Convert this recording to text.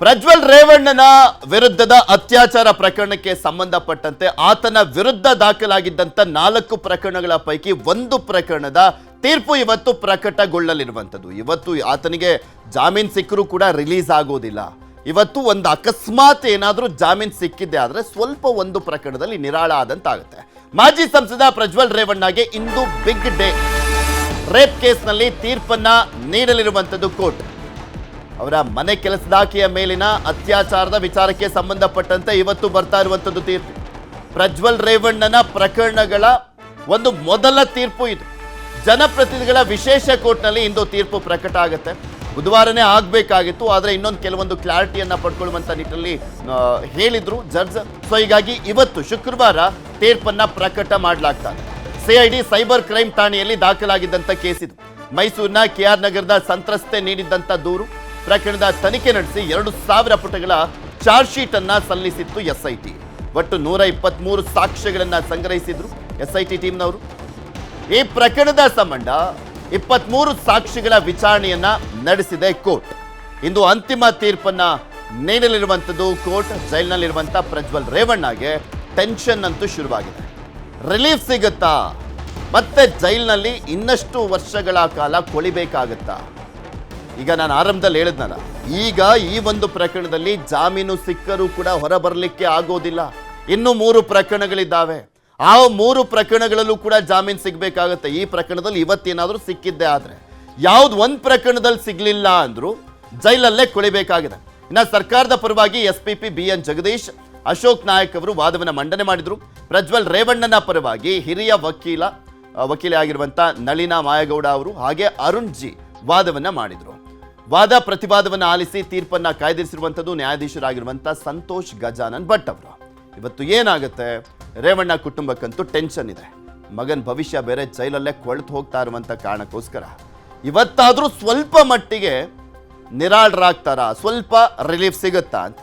ಪ್ರಜ್ವಲ್ ರೇವಣ್ಣನ ವಿರುದ್ಧದ ಅತ್ಯಾಚಾರ ಪ್ರಕರಣಕ್ಕೆ ಸಂಬಂಧಪಟ್ಟಂತೆ ಆತನ ವಿರುದ್ಧ ದಾಖಲಾಗಿದ್ದಂತ ನಾಲ್ಕು ಪ್ರಕರಣಗಳ ಪೈಕಿ ಒಂದು ಪ್ರಕರಣದ ತೀರ್ಪು ಇವತ್ತು ಪ್ರಕಟಗೊಳ್ಳಲಿರುವಂಥದ್ದು. ಇವತ್ತು ಆತನಿಗೆ ಜಾಮೀನು ಸಿಕ್ಕರೂ ಕೂಡ ರಿಲೀಸ್ ಆಗೋದಿಲ್ಲ. ಇವತ್ತು ಒಂದು ಅಕಸ್ಮಾತ್ ಏನಾದರೂ ಜಾಮೀನ್ ಸಿಕ್ಕಿದ್ದೆ ಆದರೆ ಸ್ವಲ್ಪ ಒಂದು ಪ್ರಕರಣದಲ್ಲಿ ನಿರಾಳ ಆದಂತಾಗುತ್ತೆ. ಮಾಜಿ ಸಂಸದ ಪ್ರಜ್ವಲ್ ರೇವಣ್ಣಗೆ ಇಂದು ಬಿಗ್ ಡೇ. ರೇಪ್ ಕೇಸ್ನಲ್ಲಿ ತೀರ್ಪನ್ನ ನೀಡಲಿರುವಂಥದ್ದು ಕೋರ್ಟ್. ಅವರ ಮನೆ ಕೆಲಸದಾಕೆಯ ಮೇಲಿನ ಅತ್ಯಾಚಾರದ ವಿಚಾರಕ್ಕೆ ಸಂಬಂಧಪಟ್ಟಂತೆ ಇವತ್ತು ಬರ್ತಾ ಇರುವಂಥದ್ದು ತೀರ್ಪು. ಪ್ರಜ್ವಲ್ ರೇವಣ್ಣನ ಪ್ರಕರಣಗಳ ಒಂದು ಮೊದಲ ತೀರ್ಪು ಇದು. ಜನಪ್ರತಿನಿಧಿಗಳ ವಿಶೇಷ ಕೋರ್ಟ್ನಲ್ಲಿ ಇಂದು ತೀರ್ಪು ಪ್ರಕಟ ಆಗುತ್ತೆ. ಬುಧವಾರನೇ ಆಗಬೇಕಾಗಿತ್ತು, ಆದರೆ ಇನ್ನೊಂದು ಕೆಲವೊಂದು ಕ್ಲಾರಿಟಿಯನ್ನು ಪಡ್ಕೊಳ್ಳುವಂಥ ನಿಟ್ಟಿನಲ್ಲಿ ಹೇಳಿದರು ಜಡ್ಜ್. ಸೊ ಹೀಗಾಗಿ ಇವತ್ತು ಶುಕ್ರವಾರ ತೀರ್ಪನ್ನ ಪ್ರಕಟ ಮಾಡಲಾಗ್ತದೆ ಸಿಐಡಿ ಸೈಬರ್ ಕ್ರೈಮ್ ಠಾಣೆಯಲ್ಲಿ ದಾಖಲಾಗಿದ್ದಂಥ ಕೇಸ್ ಇದು ಮೈಸೂರಿನ ಕೆಆರ್ ನಗರದ ಸಂತ್ರಸ್ತೆ ನೀಡಿದ್ದಂಥ ದೂರು. ಪ್ರಕರಣದ ತನಿಖೆ ನಡೆಸಿ ಎರಡು ಸಾವಿರ ಪುಟಗಳ ಚಾರ್ಜ್ ಶೀಟ್ ಅನ್ನ ಸಲ್ಲಿಸಿತ್ತು ಎಸ್ಐಟಿ. ಒಟ್ಟು ನೂರ ಇಪ್ಪತ್ಮೂರು ಸಾಕ್ಷ್ಯಗಳನ್ನ ಸಂಗ್ರಹಿಸಿದ್ರು ಎಸ್ಐಟಿ ಟೀಮ್ನವರು. ಈ ಪ್ರಕರಣದ ಸಂಬಂಧ ಇಪ್ಪತ್ಮೂರು ಸಾಕ್ಷಿಗಳ ವಿಚಾರಣೆಯನ್ನ ನಡೆಸಿದೆ ಕೋರ್ಟ್. ಇಂದು ಅಂತಿಮ ತೀರ್ಪನ್ನ ನೀಡಲಿರುವಂಥದ್ದು ಕೋರ್ಟ್, ಜೈಲಿನಲ್ಲಿರುವಂಥ ಪ್ರಜ್ವಲ್ ರೇವಣ್ಣಗೆ ಟೆನ್ಷನ್ ಅಂತೂ ಶುರುವಾಗಿದೆ. ರಿಲೀಫ್ ಸಿಗುತ್ತಾ? ಮತ್ತೆ ಜೈಲಿನಲ್ಲಿ ಇನ್ನಷ್ಟು ವರ್ಷಗಳ ಕಾಲ ಕೊಳಿಬೇಕಾಗತ್ತಾ? ಈಗ ನಾನು ಆರಂಭದಲ್ಲಿ ಹೇಳಿದ್ನಲ್ಲ, ಈಗ ಈ ಒಂದು ಪ್ರಕರಣದಲ್ಲಿ ಜಾಮೀನು ಸಿಕ್ಕರೂ ಕೂಡ ಹೊರಬರಲಿಕ್ಕೆ ಆಗೋದಿಲ್ಲ. ಇನ್ನು ಮೂರು ಪ್ರಕರಣಗಳಿದ್ದಾವೆ. ಆ ಮೂರು ಪ್ರಕರಣಗಳಲ್ಲೂ ಕೂಡ ಜಾಮೀನು ಸಿಗಬೇಕಾಗತ್ತೆ. ಈ ಪ್ರಕರಣದಲ್ಲಿ ಇವತ್ತೇನಾದರೂ ಸಿಕ್ಕಿದ್ದೆ ಆದರೆ. ಯಾವ್ದು ಒಂದು ಪ್ರಕರಣದಲ್ಲಿ ಸಿಗಲಿಲ್ಲ ಅಂದರೂ ಜೈಲಲ್ಲೇ ಕೊಳಿಬೇಕಾಗಿದೆ. ಇನ್ನು ಸರ್ಕಾರದ ಪರವಾಗಿ S P P B N Jagadish, Ashok Nayak ಅವರು ವಾದವನ್ನು ಮಂಡನೆ ಮಾಡಿದರು. ಪ್ರಜ್ವಲ್ ರೇವಣ್ಣನ ಪರವಾಗಿ ಹಿರಿಯ ವಕೀಲ ವಕೀಲ ಆಗಿರುವಂಥ ನಳಿನಾ ಮಾಯಗೌಡ ಅವರು ಹಾಗೆ ಅರುಣ್ ಜಿ ವಾದವನ್ನು ಮಾಡಿದ್ರು. ವಾದ ಪ್ರತಿವಾದವನ್ನು ಆಲಿಸಿ ತೀರ್ಪನ್ನ ಕಾಯ್ದಿರಿಸಿರುವಂಥದ್ದು ನ್ಯಾಯಾಧೀಶರಾಗಿರುವಂಥ ಸಂತೋಷ್ ಗಜಾನನ್ ಭಟ್ ಅವರು. ಇವತ್ತು ಏನಾಗುತ್ತೆ? ರೇವಣ್ಣ ಕುಟುಂಬಕ್ಕಂತೂ ಟೆನ್ಷನ್ ಇದೆ. ಮಗನ ಭವಿಷ್ಯ ಬೇರೆ ಜೈಲಲ್ಲೇ ಕೊಳ್ತು ಹೋಗ್ತಾ ಇರುವಂಥ ಕಾರಣಕ್ಕೋಸ್ಕರ. ಇವತ್ತಾದರೂ ಸ್ವಲ್ಪ ಮಟ್ಟಿಗೆ ನಿರಾಳರಾಗ್ತಾರಾ? ಸ್ವಲ್ಪ ರಿಲೀಫ್ ಸಿಗುತ್ತಾ ಅಂತ.